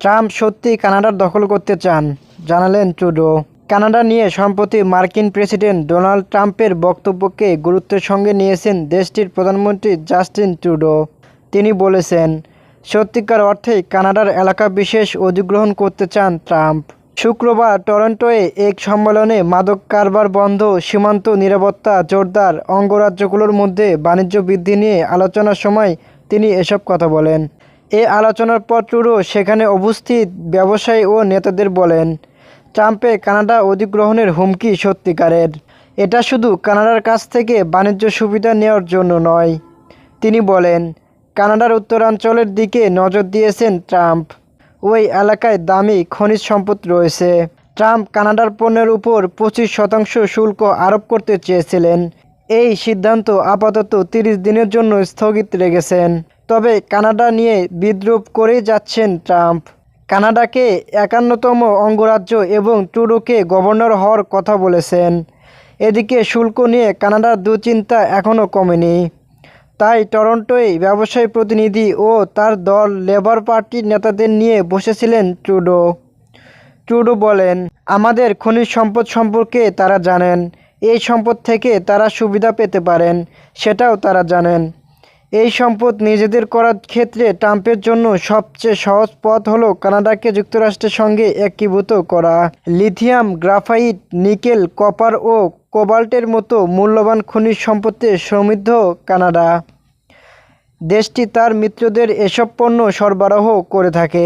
Trump সত্যি কানাডার দখল করতে চান, জানালেন ট্রুডো। কানাডা নিয়ে সম্প্রতি মার্কিন প্রেসিডেন্ট ডোনাল্ড ট্রাম্পের বক্তব্যকে গুরুত্বের সঙ্গে নিয়েছেন দেশটির প্রধানমন্ত্রী জাস্টিন ট্রুডো। তিনি বলেছেন, সত্যিকার অর্থেই কানাডার এলাকা বিশেষ অধিগ্রহণ করতে চান ট্রাম্প। শুক্রবার টরন্টোয়ে এক সম্মেলনে মাদক কারবার বন্ধ, সীমান্ত নিরাপত্তা জোরদার অঙ্গরাজ্যগুলোর মধ্যে বাণিজ্য বৃদ্ধি নিয়ে আলোচনার সময় তিনি এসব কথা বলেন। এ আলোচনার পর ট্রুডো সেখানে উপস্থিত ব্যবসায়ী ও নেতাদের বলেন, ট্রাম্পে কানাডা অধিগ্রহণের হুমকি সত্যিকারের। এটা শুধু কানাডার কাছ থেকে বাণিজ্য সুবিধা নেওয়ার জন্য নয়। তিনি বলেন, কানাডার উত্তরাঞ্চলের দিকে নজর দিয়েছেন ট্রাম্প। ওই এলাকায় দামি খনিজ সম্পদ রয়েছে। ট্রাম্প কানাডার পণ্যের উপর পঁচিশ শতাংশ শুল্ক আরোপ করতে চেয়েছিলেন। এই সিদ্ধান্ত আপাতত তিরিশ দিনের জন্য স্থগিত রেখেছেন। তবে কানাডা নিয়ে বিদ্রুপ করেই যাচ্ছেন ট্রাম্প। কানাডাকে একান্নতম অঙ্গরাজ্য এবং ট্রুডোকে গভর্নর হওয়ার কথা বলেছেন। এদিকে শুল্ক নিয়ে কানাডার দুশ্চিন্তা এখনও কমেনি। তাই টরন্টোয় ব্যবসায়ী প্রতিনিধি ও তার দল লেবার পার্টির নেতাদের নিয়ে বসেছিলেন ট্রুডো ট্রুডো বলেন, আমাদের খনিজ সম্পদ সম্পর্কে তারা জানেন। এই সম্পদ থেকে তারা সুবিধা পেতে পারেন, সেটাও তারা জানেন। এই সম্পদ নিজেদের করার ক্ষেত্রে ট্রাম্পের জন্য সবচেয়ে সহজ পথ হলো কানাডাকে যুক্তরাষ্ট্রের সঙ্গে একীভূত করা। লিথিয়াম, গ্রাফাইট, নিকেল, কপার ও কোবাল্টের মতো মূল্যবান খনিজ সম্পদে সমৃদ্ধ কানাডা। দেশটি তার মিত্রদের এসব পণ্য সরবরাহ করে থাকে।